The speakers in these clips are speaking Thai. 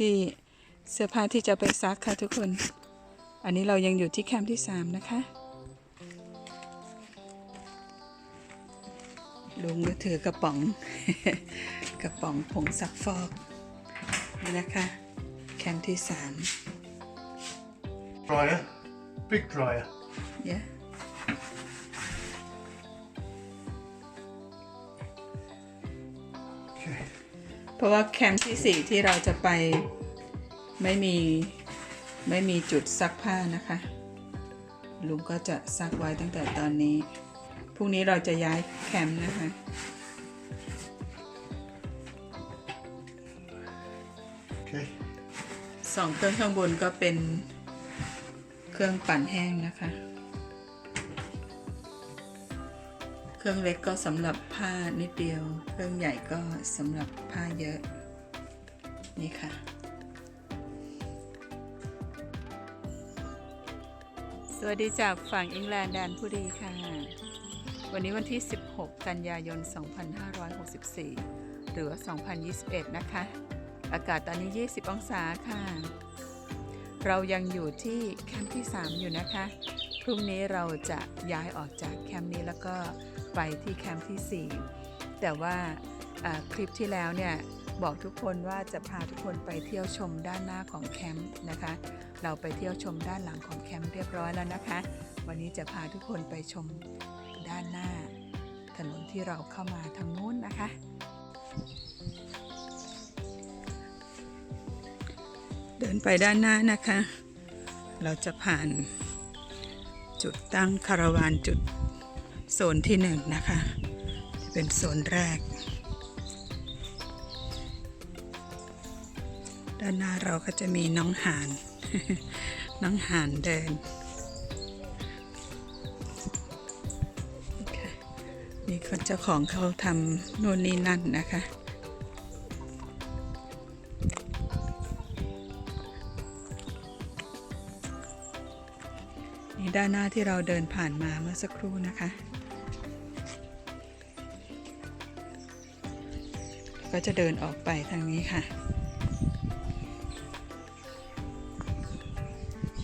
ที่เสื้อผ้าที่จะไปซักค่ะทุกคน อันนี้เรายังอยู่ที่แคมป์ที่ 3 นะคะลุงก็ถือกระป๋อง กระป๋องผงซักฟอก นี่นะคะ แคมป์ที่ Dryer. Big dryer. 3 yeah. เพราะว่าแคมป์ที่ 4 ที่เราจะไปไม่มีไม่มีจุดซักผ้านะคะ ลุงก็จะซักไว้ตั้งแต่ตอนนี้ พรุ่งนี้เราจะย้ายแคมป์นะคะ Okay. สองเครื่องข้างบนก็เป็นเครื่องปั่นแห้งนะคะ เครื่องเล็กก็สำหรับผ้านิดเดียว เครื่องใหญ่ก็สำหรับผ้าเยอะ นี่ค่ะ สวัสดีจากฝั่งอังกฤษแดนผู้ดีค่ะ วันนี้วันที่ 16 กันยายน 2564 หรือว่า 2021 นะคะ อากาศตอนนี้ 20 องศาค่ะ เรายังอยู่ที่แคมป์ที่ 3 อยู่นะคะ พรุ่งนี้เราจะย้ายออกจากแคมป์นี้แล้วก็ ไปที่แคมป์ที่ 4 แต่ว่าอ่าคลิปที่แล้วเนี่ยบอกทุกคนว่าจะพาทุกคนไปเที่ยวชมด้านหน้าของแคมป์นะคะ เราไปเที่ยวชมด้านหลังของแคมป์เรียบร้อยแล้วนะคะ วันนี้จะพาทุกคนไปชมด้านหน้า ถนนที่เราเข้ามาทางนู้นนะคะเดินไปด้านหน้านะคะ เราจะผ่านจุดตั้งคาราวานจุด โซนที่หนึ่งนะคะ เป็นโซนแรก ด้านหน้าเราก็จะมีน้องห่าน น้องห่านเดิน นี่คนเจ้าของเขาทำโน่นนี่นั่นนะคะนี่ด้านหน้าที่เราเดินผ่านมาเมื่อสักครู่นะคะ ก็จะเดินออกไปทางนี้ค่ะ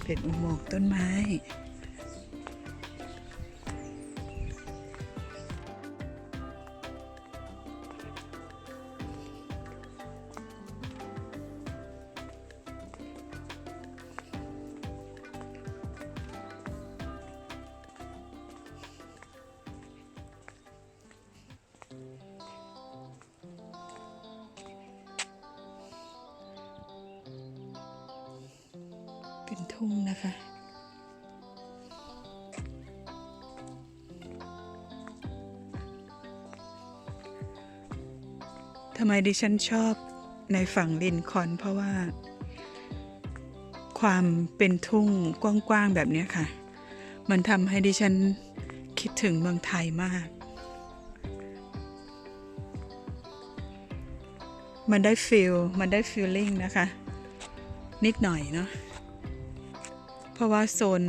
เป็นอุโมงค์ต้นไม้ เป็นทุ่งนะคะทำไมดิฉันชอบในฝั่งลินคอนเพราะว่า ความเป็นทุ่งกว้าง ๆ แบบนี้ค่ะ มันทำให้ดิฉันคิดถึงเมืองไทยมาก มันได้ฟิลมันได้ฟีลลิ่งนะคะ นิดหน่อยเนาะ เพราะว่าโซน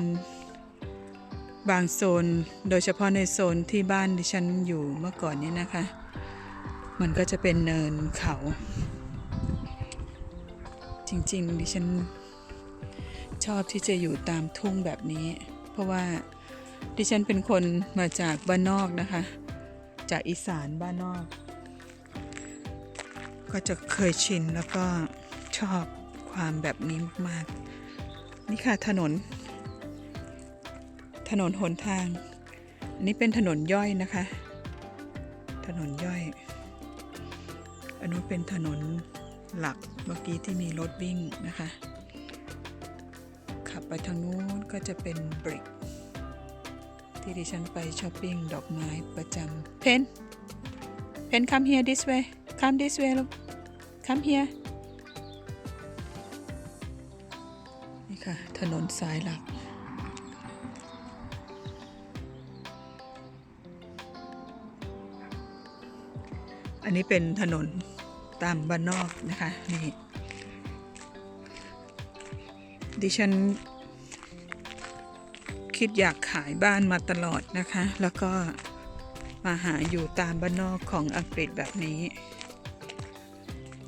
บางโซนโดยเฉพาะในโซนที่บ้านดิฉันอยู่เมื่อก่อนนี้นะคะ มันก็จะเป็นเนินเขา จริงๆ ดิฉันชอบที่จะอยู่ตามทุ่งแบบนี้ เพราะว่าดิฉันเป็นคนมาจากบ้านนอกนะคะ จากอีสานบ้านนอก ก็จะเคยชินแล้วก็ชอบความแบบนี้มาก ๆ นี่ค่ะถนน ถนนหนทาง อันนี้เป็นถนนย่อยนะคะ ถนนย่อย อันนู้นเป็นถนนหลักเมื่อกี้ที่มีรถวิ่งนะคะ ขับไปทางนู้นก็จะเป็นบริก ที่ดิฉันไปช้อปปิ้งดอกไม้ประจำเพนเพน come here this way come this way ลูก come here ถนนสายหลัก อันนี้เป็นถนนตามบ้านนอกนะคะนี่ดิฉันคิดอยากขายบ้านมาตลอดนะคะ แล้วก็มาหาอยู่ตามบ้านนอกของอังกฤษแบบนี้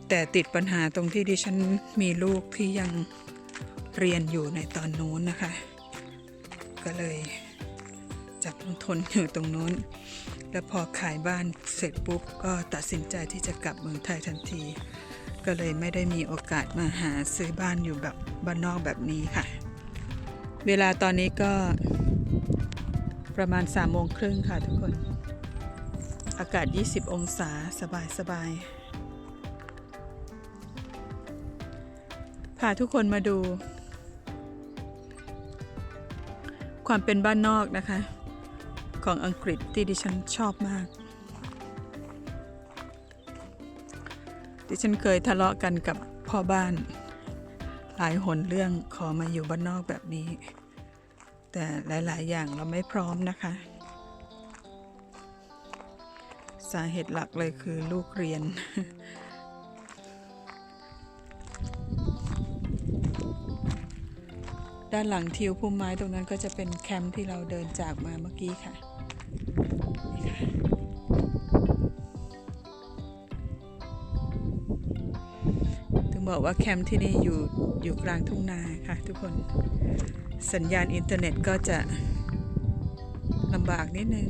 แต่ติดปัญหาตรงที่ดิฉันมีลูกที่ยัง เรียนอยู่ในตอนนู้นนะคะ ก็เลยจับต้องทนอยู่ตรงนู้น แล้วพอขายบ้านเสร็จปุ๊บก็ตัดสินใจที่จะกลับเมืองไทยทันที ก็เลยไม่ได้มีโอกาสมาหาซื้อบ้านอยู่แบบบ้านนอกแบบนี้ค่ะ เวลาตอนนี้ก็ประมาณ3ามโมงครึ่งค่ะทุกคน อากาศ 20 องศาสบายสบายพาทุกคนมาดู ความเป็นบ้านนอกนะคะ ของอังกฤษที่ดิฉันชอบมาก ดิฉันเคยทะเลาะกันกับพ่อบ้าน หลายหนเรื่องขอมาอยู่บ้านนอกแบบนี้ แต่หลาย ๆ อย่างเราไม่พร้อมนะคะ สาเหตุหลักเลยคือลูกเรียน ด้านหลังทิวพุ่มไม้ตรงนั้นก็จะเป็นแคมป์ที่เราเดินจากมาเมื่อกี้ค่ะคะถึงบอกว่าแคมป์ที่นี่อยู่อยู่กลางทุ่งนาค่ะทุกคนสัญญาณอินเทอร์เน็ตก็จะลำบากนิดนึง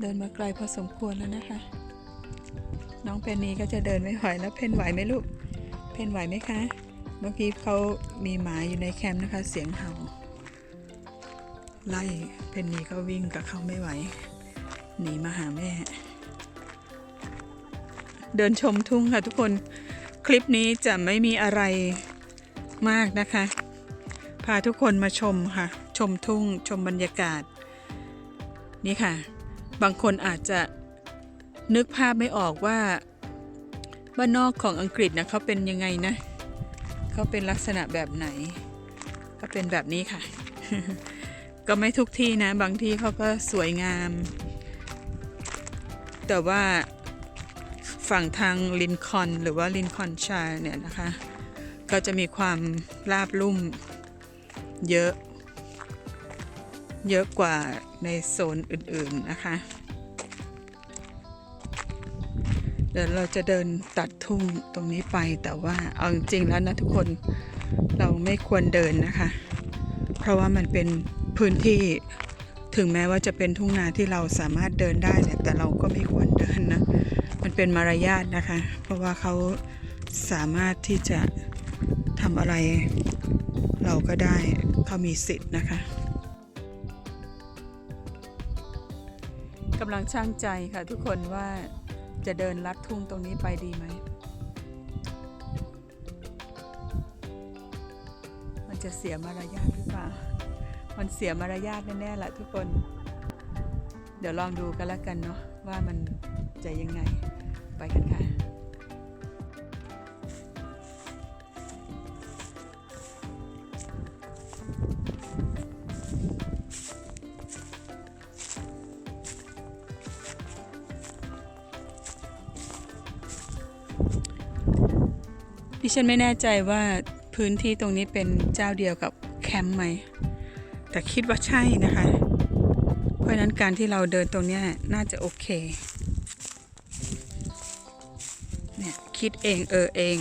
เดินมาไกลพอสมควรแล้วนะคะ องเพนนีก็จะเดินไม่ไหวแล้วเพนไหวไหมลูก เพนไหวไหมคะ เมื่อกี้เขามีหมาอยู่ในแคมป์นะคะ เสียงเห่า ไล่เพนนีก็วิ่งกับเขาไม่ไหว หนีมาหาแม่ เดินชมทุ่งค่ะทุกคน คลิปนี้จะไม่มีอะไรมากนะคะ พาทุกคนมาชมค่ะ ชมทุ่งชมบรรยากาศ นี่ค่ะ บางคนอาจจะ นึกภาพไม่ออกว่าบ้านนอกของอังกฤษนะเขาเป็นยังไงนะเขาเป็นลักษณะแบบไหน ก็เป็นแบบนี้ค่ะ ก็ไม่ทุกที่นะ บางที่เขาก็สวยงาม แต่ว่าฝั่งทางลินคอนหรือว่าลินคอนชัยเนี่ยนะคะ ก็จะมีความราบลุ่มเยอะ เยอะกว่าในโซนอื่นๆนะคะ เดี๋ยวเราจะเดินตัดทุ่งตรงนี้ไปแต่ว่าเอาจริงๆแล้วนะทุกคนเราไม่ควรเดินนะคะ เพราะว่ามันเป็นพื้นที่ถึงแม้ว่าจะเป็นทุ่งนาที่เราสามารถเดินได้แต่เราก็ไม่ควรเดินนะมันเป็นมารยาทนะคะ เพราะว่าเขาสามารถที่จะทำอะไรเราก็ได้เขามีสิทธิ์นะคะกำลังช่างใจค่ะทุกคนว่า จะเดินลัดทุ่งตรงนี้ไปดีไหม มันจะเสียมารยาทหรือเปล่า มันเสียมารยาทแน่ๆแหละทุกคน เดี๋ยวลองดูกันแล้วกันเนาะว่ามันจะยังไง ไปกันค่ะ ดิฉันไม่แน่ใจว่าพื้นที่ตรงนี้เป็นเจ้าเดียวกับแคมป์ไหม แต่คิดว่าใช่นะคะ เพราะนั้นการที่เราเดินตรงนี้น่าจะโอเค เนี่ยคิดเองเออเอง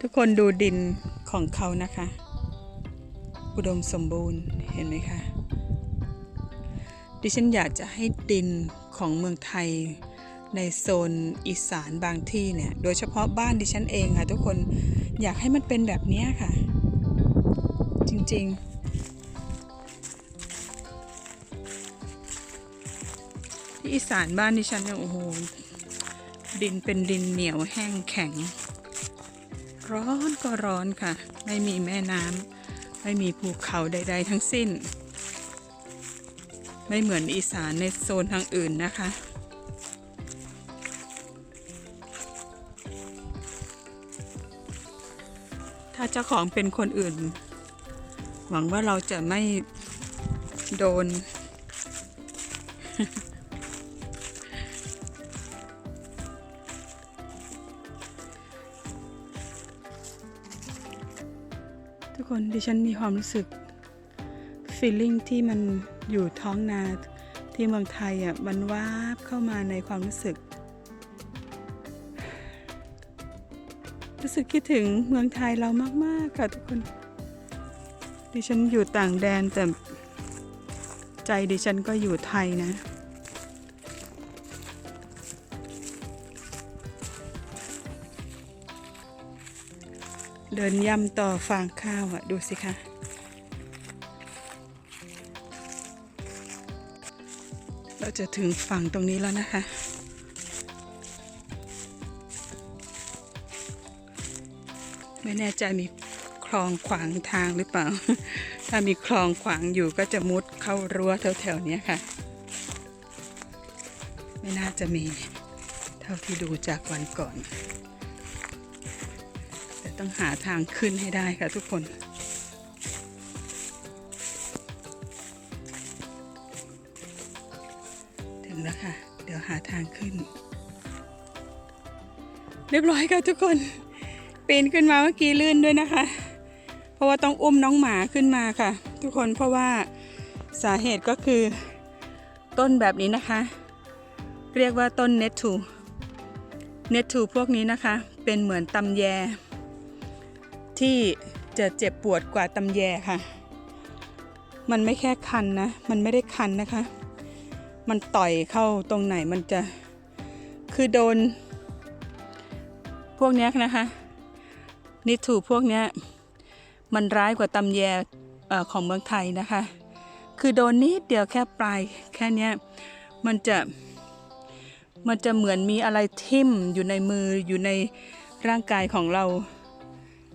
ทุกคนดูดินของเขานะคะ อุดมสมบูรณ์เห็นไหมคะ ดิฉันอยากจะให้ดินของเมืองไทย ในโซนอีสานบางที่เนี่ย โดยเฉพาะบ้านดิฉันเองค่ะทุกคนอยากให้มันเป็นแบบนี้ค่ะ จริงๆที่อีสานบ้านดิฉันเนี่ยโอ้โหดินเป็นดินเหนียวแห้งแข็ง ร้อนก็ร้อนค่ะ ไม่มีแม่น้ำไม่มีภูเขาใด ๆ ทั้งสิ้น ไม่เหมือนอีสานในโซนทางอื่นนะคะ เจ้าของเป็นคนอื่น หวังว่าเราจะไม่โดน ทุกคนดิฉันมีความรู้สึกฟีลลิ่งที่มันอยู่ท้องนาที่เมืองไทยอะมันวาบเข้ามาในความรู้สึก รู้สึกคิดถึงเมืองไทยเรามาก ๆ ค่ะทุกคน ดิฉันอยู่ต่างแดนแต่ใจดิฉันก็อยู่ไทยนะ เดินย่ำต่อฟางข้าวอะดูสิคะเราจะถึงฝั่งตรงนี้แล้วนะคะ ไม่แน่ใจมีคลองขวางทางหรือเปล่า ถ้ามีคลองขวางอยู่ก็จะมุดเข้ารั้วแถวๆนี้ค่ะ ไม่น่าจะมีเท่าที่ดูจากวันก่อน แต่ต้องหาทางขึ้นให้ได้ค่ะทุกคนถึงแล้วค่ะ เดี๋ยวหาทางขึ้น เรียบร้อยค่ะทุกคน ปีนขึ้นมาเมื่อกี้ลื่นด้วยนะคะ เพราะว่าต้องอุ้มน้องหมาขึ้นมาค่ะ ทุกคนเพราะว่าสาเหตุก็คือต้นแบบนี้นะคะ เรียกว่าต้นเนทูเนทูพวกนี้นะคะ เป็นเหมือนตำแย ที่จะเจ็บปวดกว่าตำแยค่ะ มันไม่แค่คันนะ มันไม่ได้คันนะคะ มันต่อยเข้าตรงไหนมันจะคือโดน พวกนี้นะคะ นิทูพวกนี้มันร้ายกว่าตำแยอของเมืองไทยนะคะ คือโดนนิดเดียวแค่ปลายแค่เนี้ยมันจะมันจะเหมือนมีอะไรทิ่มอยู่ในมืออยู่ในร่างกายของเรา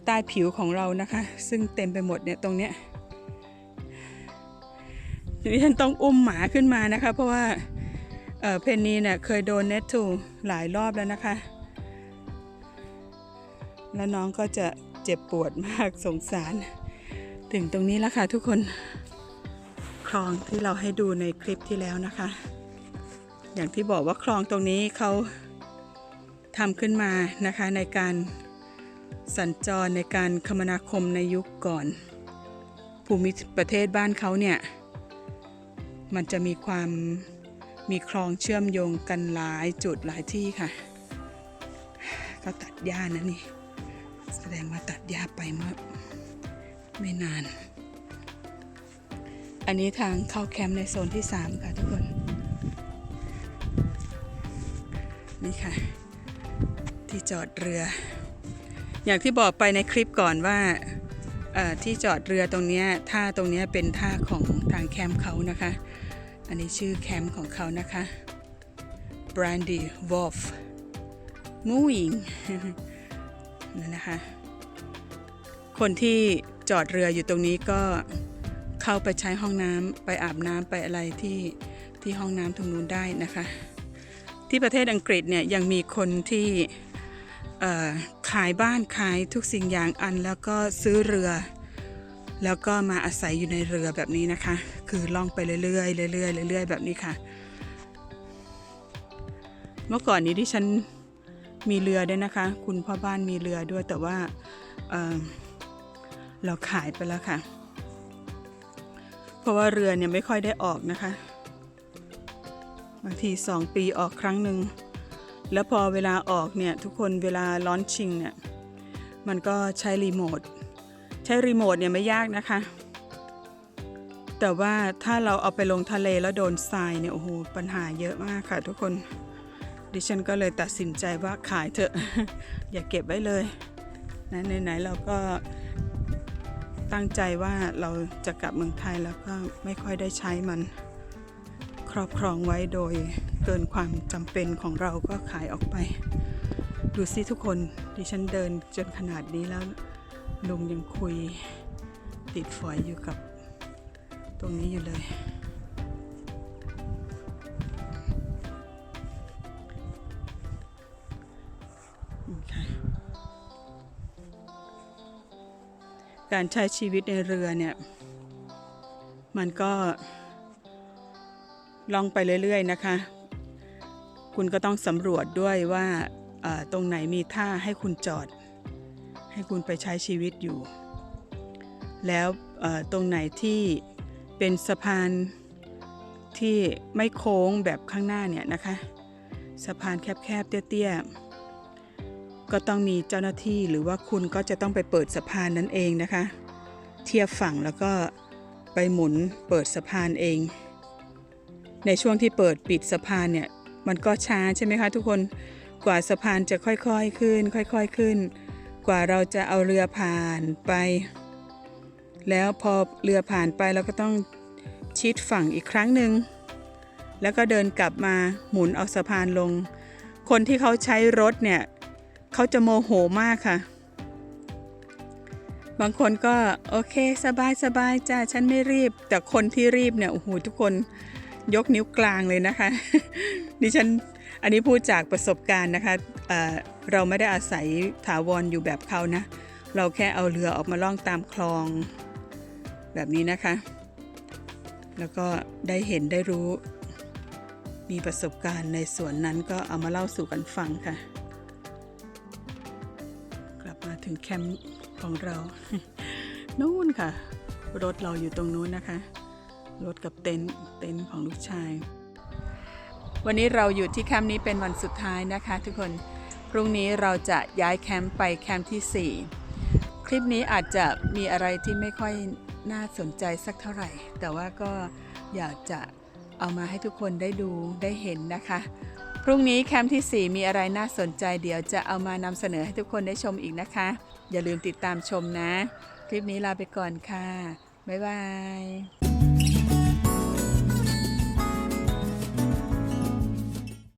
ใต้ผิวของเรานะคะ ซึ่งเต็มไปหมดเนี่ยตรงเนี้ยดิฉันต้องอุ้มหมาขึ้นมานะคะ เพราะว่าเเพนนีเนี่ยเคยโดนเนทูหลายรอบแล้วนะคะ แล้วน้องก็จะเจ็บปวดมากสงสาร ถึงตรงนี้แล้วค่ะทุกคนคลองที่เราให้ดูในคลิปที่แล้วนะคะ อย่างที่บอกว่าคลองตรงนี้เขาทำขึ้นมานะคะในการสัญจรในการคมนาคมในยุคก่อน ภูมิประเทศบ้านเขาเนี่ยมันจะมีความมีคลองเชื่อมโยงกันหลายจุดหลายที่ค่ะ ก็ตัดหญ้านะนี่ แสดงว่าตัดหญ้าไปเมื่อไม่นาน อันนี้ทางเข้าแคมป์ในโซนที่ 3 ค่ะทุกคน นี่ค่ะ ที่จอดเรือ อย่างที่บอกไปในคลิปก่อนว่าที่จอดเรือตรงนี้ท่าตรงนี้เป็นท่าของทางแคมป์เขานะคะ อันนี้ชื่อแคมป์ของเขานะคะ Brandy Wharf Mooing นั่นะคะ คนที่จอดเรืออยู่ตรงนี้ก็เข้าไปใช้ห้องน้ำไปอาบน้ำไปอะไรที่ที่ห้องน้ำตรงนู้นได้นะคะ ที่ประเทศอังกฤษเนี่ยยังมีคนที่ขายบ้านขายทุกสิ่งอย่างอันแล้วก็ซื้อเรือ แล้วก็มาอาศัยอยู่ในเรือแบบนี้นะคะ คือล่องไปเรื่อยๆเรื่อยๆเรื่อยๆแบบนี้ค่ะ เมื่อก่อนนี้ที่ฉัน มีเรือด้วยนะคะ คุณพ่อบ้านมีเรือด้วยแต่ว่าเเราขายไปแล้วค่ะ เพราะว่าเรือเนี่ยไม่ค่อยได้ออกนะคะบางทีสองปีออกครั้งหนึ่งแล้วพอเวลาออกเนี่ยทุกคนเวลาร้อนชิงเนี่ยมันก็ใช้รีโมทใช้รีโมทเนี่ยไม่ยากนะคะ แต่ว่าถ้าเราเอาไปลงทะเลแล้วโดนทรายเนี่ยโอ้โหปัญหาเยอะมากค่ะทุกคน ดิฉันก็เลยตัดสินใจว่าขายเถอะ อย่าเก็บไว้เลยนะไหนๆเราก็ตั้งใจว่าเราจะกลับเมืองไทยแล้วก็ไม่ค่อยได้ใช้มัน ครอบครองไว้โดยเกินความจำเป็นของเราก็ขายออกไป ดูสิทุกคนดิฉันเดินจนขนาดนี้แล้วลุงยังคุยติดฝอยอยู่กับตรงนี้อยู่เลย การใช้ชีวิตในเรือเนี่ย มันก็ลองไปเรื่อยๆนะคะ คุณก็ต้องสำรวจด้วยว่าตรงไหนมีท่าให้คุณจอด ให้คุณไปใช้ชีวิตอยู่ แล้วตรงไหนที่เป็นสะพานที่ไม่โค้งแบบข้างหน้าเนี่ยนะคะ สะพานแคบๆเตี้ยๆ ก็ต้องมีเจ้าหน้าที่หรือว่าคุณก็จะต้องไปเปิดสะพานนั้นเองนะคะ เทียบฝั่งแล้วก็ไปหมุนเปิดสะพานเอง ในช่วงที่เปิดปิดสะพานเนี่ยมันก็ช้าใช่ไหมคะทุกคนกว่าสะพานจะค่อยๆขึ้น ค่อยๆขึ้น กว่าเราจะเอาเรือผ่านไป แล้วพอเรือผ่านไปเราก็ต้องชิดฝั่งอีกครั้งหนึ่งแล้วก็เดินกลับมาหมุนเอาสะพานลง คนที่เขาใช้รถเนี่ย เขาจะโมโหมากค่ะ บางคนก็โอเคสบายสบายจ้าฉันไม่รีบ แต่คนที่รีบเนี่ยโอ้โหทุกคนยกนิ้วกลางเลยนะคะดิฉันอันนี้พูดจากประสบการณ์นะคะเเราไม่ได้อาศัยถาวรอยู่แบบเขานะ เราแค่เอาเรือออกมาล่องตามคลองแบบนี้นะคะ แล้วก็ได้เห็นได้รู้ มีประสบการณ์ในส่วนนั้นก็เอามาเล่าสู่กันฟังค่ะ ถึงแคมป์ของเรา นู่นค่ะ รถเราอยู่ตรงนู้นนะคะ รถกับเต็นท์เต็นท์ของลูกชาย วันนี้เราอยู่ที่แคมป์นี้เป็นวันสุดท้ายนะคะ ทุกคนพรุ่งนี้เราจะย้ายแคมป์ไปแคมป์ที่ 4 คลิปนี้อาจจะมีอะไรที่ไม่ค่อยน่าสนใจสักเท่าไหร่ แต่ว่าก็อยากจะเอามาให้ทุกคนได้ดูได้เห็นนะคะ รุ่งนี้แคมป์ที่ 4 มีอะไรน่าสนใจเดี๋ยวจะเอามานำเสนอให้ทุกคนได้ชมอีกนะคะ อย่าลืมติดตามชมนะ คลิปนี้ลาไปก่อนค่ะ บ๊ายบาย